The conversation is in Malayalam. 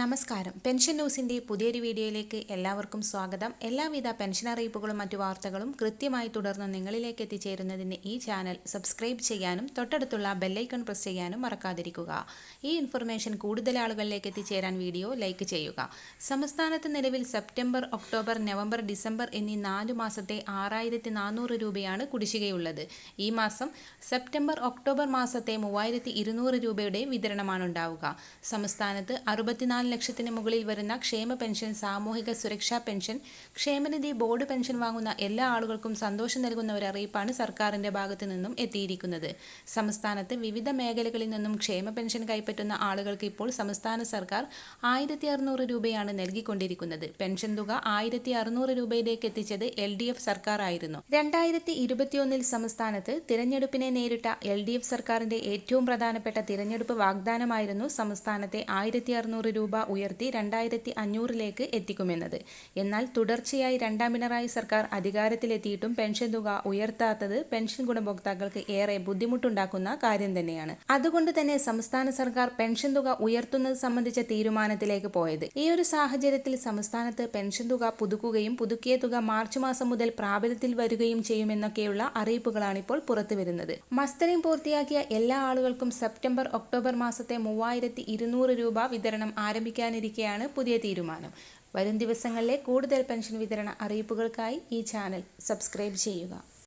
നമസ്കാരം. പെൻഷൻ ന്യൂസിന്റെ പുതിയൊരു വീഡിയോയിലേക്ക് എല്ലാവർക്കും സ്വാഗതം. എല്ലാവിധ പെൻഷൻ അറിയിപ്പുകളും മറ്റു വാർത്തകളും കൃത്യമായി തുടർന്ന് നിങ്ങളിലേക്ക് എത്തിച്ചേരുന്നതിന് ഈ ചാനൽ സബ്സ്ക്രൈബ് ചെയ്യാനും തൊട്ടടുത്തുള്ള ബെല്ലൈക്കൺ പ്രസ് ചെയ്യാനും മറക്കാതിരിക്കുക. ഈ ഇൻഫർമേഷൻ കൂടുതൽ ആളുകളിലേക്ക് എത്തിച്ചേരാൻ വീഡിയോ ലൈക്ക് ചെയ്യുക. സംസ്ഥാനത്ത് നിലവിൽ സെപ്റ്റംബർ ഒക്ടോബർ നവംബർ ഡിസംബർ എന്നീ നാലു മാസത്തെ ആറായിരത്തി നാനൂറ് രൂപയാണ് കുടിശ്ശികയുള്ളത്. ഈ മാസം സെപ്റ്റംബർ ഒക്ടോബർ മാസത്തെ മൂവായിരത്തി ഇരുന്നൂറ് രൂപയുടെ വിതരണമാണ് ഉണ്ടാവുക സംസ്ഥാനത്ത് അറുപത്തിനാല് ലക്ഷത്തിന് മുകളിൽ വരുന്ന ക്ഷേമ പെൻഷൻ സാമൂഹിക സുരക്ഷാ പെൻഷൻ ക്ഷേമനിധി ബോർഡ് പെൻഷൻ വാങ്ങുന്ന എല്ലാ ആളുകൾക്കും സന്തോഷം നൽകുന്ന ഒരു അറിയിപ്പാണ് സർക്കാരിന്റെ ഭാഗത്തു നിന്നും എത്തിയിരിക്കുന്നത്. സംസ്ഥാനത്ത് വിവിധ മേഖലകളിൽ നിന്നും ക്ഷേമ പെൻഷൻ കൈപ്പറ്റുന്ന ആളുകൾക്ക് ഇപ്പോൾ സംസ്ഥാന സർക്കാർ ആയിരത്തി അറുന്നൂറ് രൂപയാണ് നൽകിക്കൊണ്ടിരിക്കുന്നത്. പെൻഷൻ തുക ആയിരത്തി അറുന്നൂറ് രൂപയിലേക്ക് എത്തിച്ചത് എൽ ഡി എഫ് സർക്കാർ ആയിരുന്നു രണ്ടായിരത്തി ഇരുപത്തിയൊന്നിൽ സംസ്ഥാനത്ത് തിരഞ്ഞെടുപ്പിനെ നേരിട്ട എൽ ഡി എഫ് സർക്കാരിന്റെ ഏറ്റവും പ്രധാനപ്പെട്ട തിരഞ്ഞെടുപ്പ് വാഗ്ദാനമായിരുന്നു സംസ്ഥാനത്തെ ആയിരത്തി അറുന്നൂറ് രൂപ ഉയർത്തി രണ്ടായിരത്തി അഞ്ഞൂറിലേക്ക് എത്തിക്കുമെന്നത്. എന്നാൽ തുടർച്ചയായി രണ്ടാം പിണറായി സർക്കാർ അധികാരത്തിലെത്തിയിട്ടും പെൻഷൻ തുക ഉയർത്താത്തത് പെൻഷൻ ഗുണഭോക്താക്കൾക്ക് ഏറെ ബുദ്ധിമുട്ടുണ്ടാക്കുന്ന കാര്യം തന്നെയാണ്. അതുകൊണ്ട് തന്നെ സംസ്ഥാന സർക്കാർ പെൻഷൻ തുക ഉയർത്തുന്നത് സംബന്ധിച്ച തീരുമാനത്തിലേക്ക് പോയത്. ഈ ഒരു സാഹചര്യത്തിൽ സംസ്ഥാനത്ത് പെൻഷൻ തുക പുതുക്കുകയും പുതുക്കിയ തുക മാർച്ച് മാസം മുതൽ പ്രാബല്യത്തിൽ വരികയും ചെയ്യുമെന്നൊക്കെയുള്ള അറിയിപ്പുകളാണ് ഇപ്പോൾ പുറത്തുവരുന്നത്. മസ്റ്ററിംഗ് പൂർത്തിയാക്കിയ എല്ലാ ആളുകൾക്കും സെപ്റ്റംബർ ഒക്ടോബർ മാസത്തെ മൂവായിരത്തി രൂപ വിതരണം ആരംഭിക്കാനിരിക്കെയാണ് പുതിയ തീരുമാനം. വരും ദിവസങ്ങളിലെ കൂടുതൽ പെൻഷൻ വിതരണ അറിയിപ്പുകൾക്കായി ഈ ചാനൽ സബ്സ്ക്രൈബ് ചെയ്യുക.